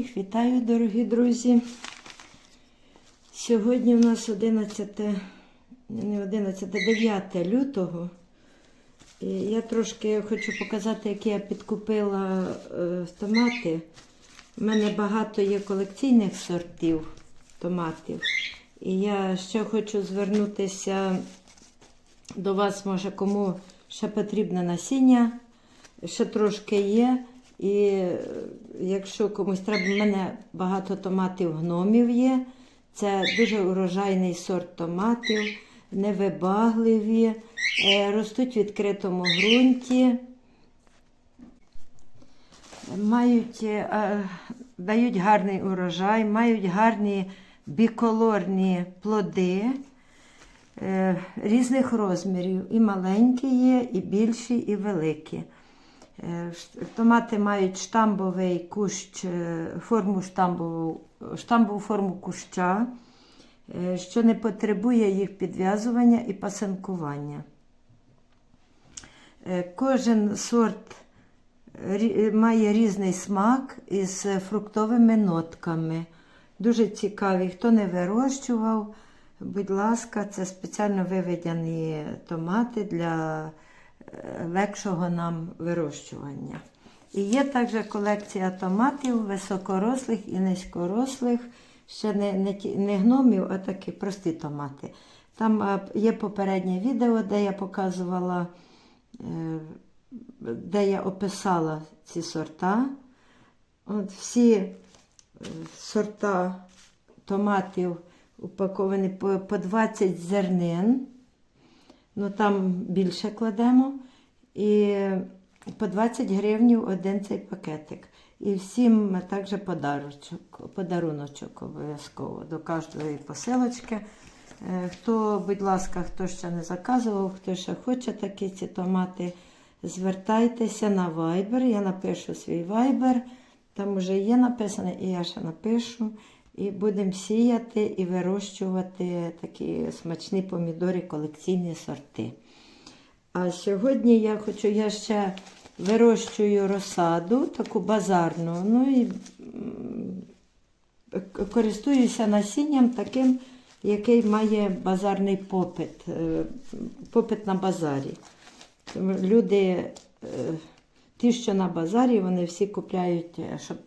Всіх вітаю, дорогі друзі. Сьогодні у нас 11, не 11, 9 лютого. І я трошки хочу показати, які я підкупила е, томати. У мене багато є колекційних сортів томатів. І я ще хочу звернутися до вас, може, кому ще потрібне насіння. Ще трошки є. І е, якщо комусь треба, в мене багато томатів гномів є. Це дуже урожайний сорт томатів, невибагливі, е, ростуть в відкритому ґрунті, мають, е, дають гарний урожай, мають гарні біколорні плоди різних розмірів. І маленькі є, і більші, і великі. Е, Томати мають штамбовий кущ, е, форму штамбову, штамбову форму куща, е, що не потребує їх підв'язування і пасинкування. Кожен сорт має різний смак із фруктовими нотками. Дуже цікаві. Хто не вирощував, будь ласка, це спеціально виведені томати для легшого нам вирощування. І є також колекція томатів високорослих і низькорослих, ще не, не, не гномів, а такі прості томати. Там е, є попереднє відео, де я показувала, е, де я описала ці сорта. От всі е, сорта томатів упаковані по, по 20 зернин. Ну там більше кладемо. І по 20 гривнів один цей пакетик. І всім також подарочок, подаруночок обов'язково до кожної посилочки. Е, Хто, будь ласка, хто ще не заказував, хто ще хоче такі ці томати, звертайтеся на Viber. Я напишу свій Viber. Там вже є написане, і я ще напишу. І будемо сіяти і вирощувати такі смачні помідори, колекційні сорти. А сьогодні я хочу, я ще вирощую розсаду, таку базарну. Ну і користуюся насінням таким, який має базарний попит, е, попит на базарі. Люди, е, ті, що на базарі, вони всі купляють, е, щоб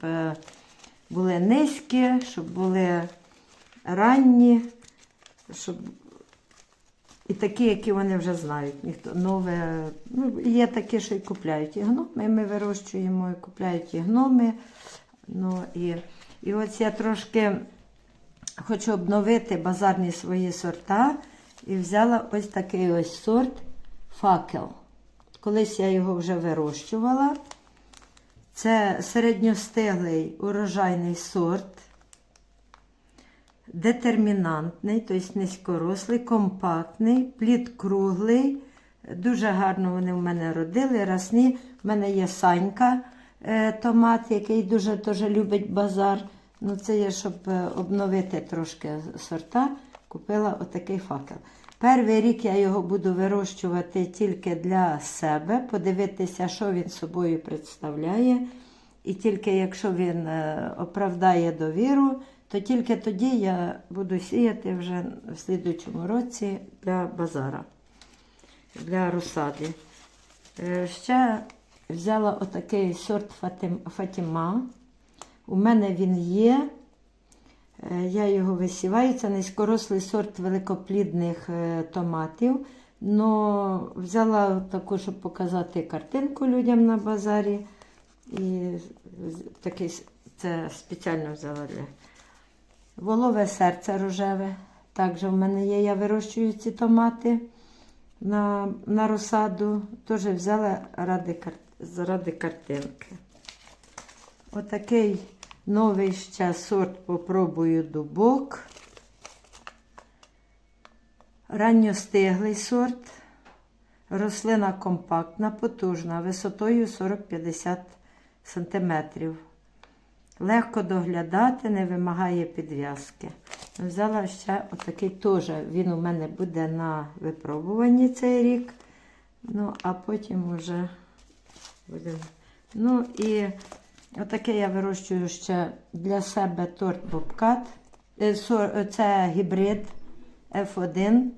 були низькі, щоб були ранні, щоб і такі, які вони вже знають. Ніхто нове. Ну, є такі, що і купляють і гноми. Ми вирощуємо, і купляють і гноми. Ну, і, і ось я трошки хочу обновити базарні свої сорта. І взяла ось такий ось сорт факел. Колись я його вже вирощувала. Це середньостиглий урожайний сорт детермінантний, тобто низькорослий, компактний, плід круглий. Дуже гарно вони в мене родили, росні. В мене є санька е, томат, який дуже дуже любить базар. Ну, це є, щоб е, обновити трошки сорта, купила отакий факел. Перший рік я його буду вирощувати тільки для себе, подивитися, що він собою представляє. І тільки якщо він е, оправдає довіру, то тільки тоді я буду сіяти вже в слідучому році для базара, для розсади. Е, Ще взяла отакий сорт Фатим- Фатіма. У мене він є. Е, Я його висіваю. Це низькорослий сорт великоплідних е, томатів. Но взяла таку, щоб показати картинку людям на базарі. І такий це спеціально взяла для. Волове серце рожеве. Також в мене є, я вирощую ці томати на, на розсаду. Теж взяла ради, заради картинки. Отакий новий ще сорт попробую дубок. Ранньостиглий сорт. Рослина компактна, потужна, висотою 40-50 см. Легко доглядати, не вимагає підв'язки. Взяла ще отакий теж, він у мене буде на випробуванні цей рік. Ну, а потім вже будемо. Ну і Отаке я вирощую ще для себе торт Бобкат. Е, е, Це гібрид F1.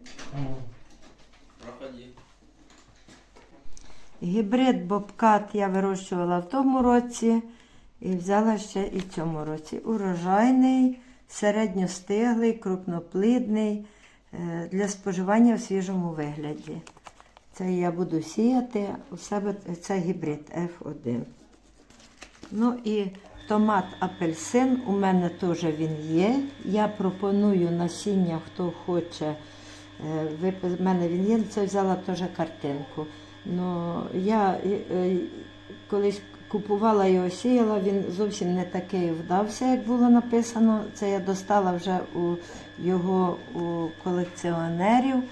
Гібрид Бобкат я вирощувала в тому році і взяла ще і в цьому році. Урожайний, середньостиглий, крупноплідний е, для споживання в свіжому вигляді. Це я буду сіяти у себе це гібрид F1. Ну і томат апельсин у мене теж він є. Я пропоную насіння, хто хоче. е, в мене він є, це взяла теж картинку. Ну, я е, е, колись купувала його, сіяла, він зовсім не такий вдався, як було написано. Це я достала вже у його у колекціонерів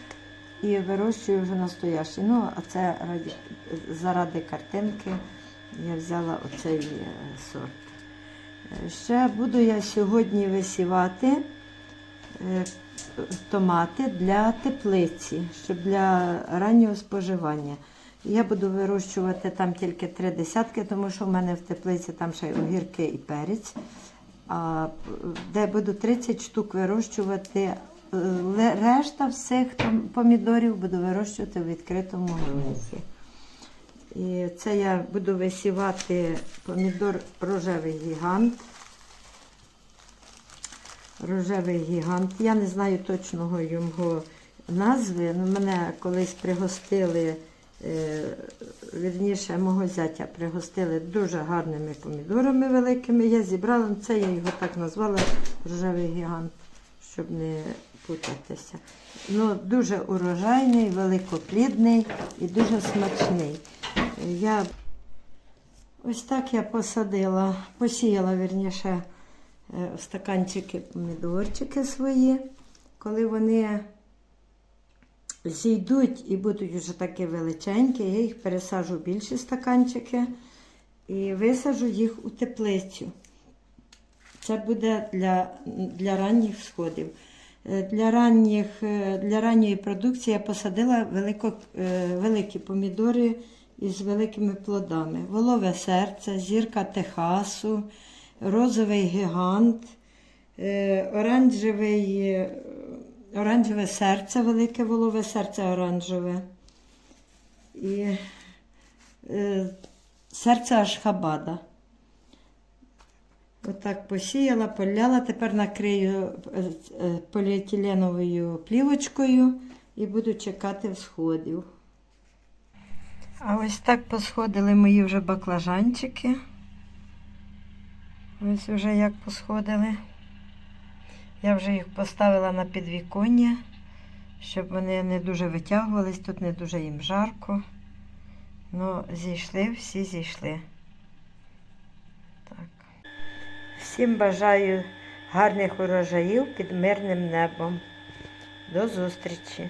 і вирощую вже настоящий. Ну, а це заради картинки я взяла оцей е, сорт. Е, Ще буду я сьогодні висівати е, томати для теплиці, щоб для раннього споживання. Я буду вирощувати там тільки три десятки, тому що в мене в теплиці там ще й огірки і перець. А де буду 30 штук вирощувати, решта всіх там помідорів буду вирощувати в відкритому ґрунті. І це я буду висівати помідор рожевий гігант. Рожевий гігант. Я не знаю точного його назви. але мене колись пригостили, е, вірніше, мого зятя пригостили дуже гарними помідорами великими. Я зібрала, це я його так назвала рожевий гігант, щоб не путатися. Ну, дуже урожайний, великоплідний і дуже смачний. Я ось так я посадила, посіяла вірніше е, в стаканчики помідорчики свої. Коли вони зійдуть і будуть вже такі величенькі, я їх пересаджу в більші стаканчики і висаджу їх у теплицю. Це буде для, для ранніх сходів. Е, Для, ранніх, е, для ранньої продукції я посадила велико, великі помідори із великими плодами. Волове серце, зірка Техасу, розовий гігант, е, оранжевий, е, оранжеве серце, велике волове серце оранжеве. І е, серце Ашхабада. Отак посіяла, поляла, тепер накрию поліетиленовою плівочкою і буду чекати всходів. А ось так посходили мої вже баклажанчики. Ось вже як посходили. Я вже їх поставила на підвіконня, щоб вони не дуже витягувались, тут не дуже їм жарко. Ну, зійшли, всі зійшли. Так. Всім бажаю гарних урожаїв під мирним небом. До зустрічі!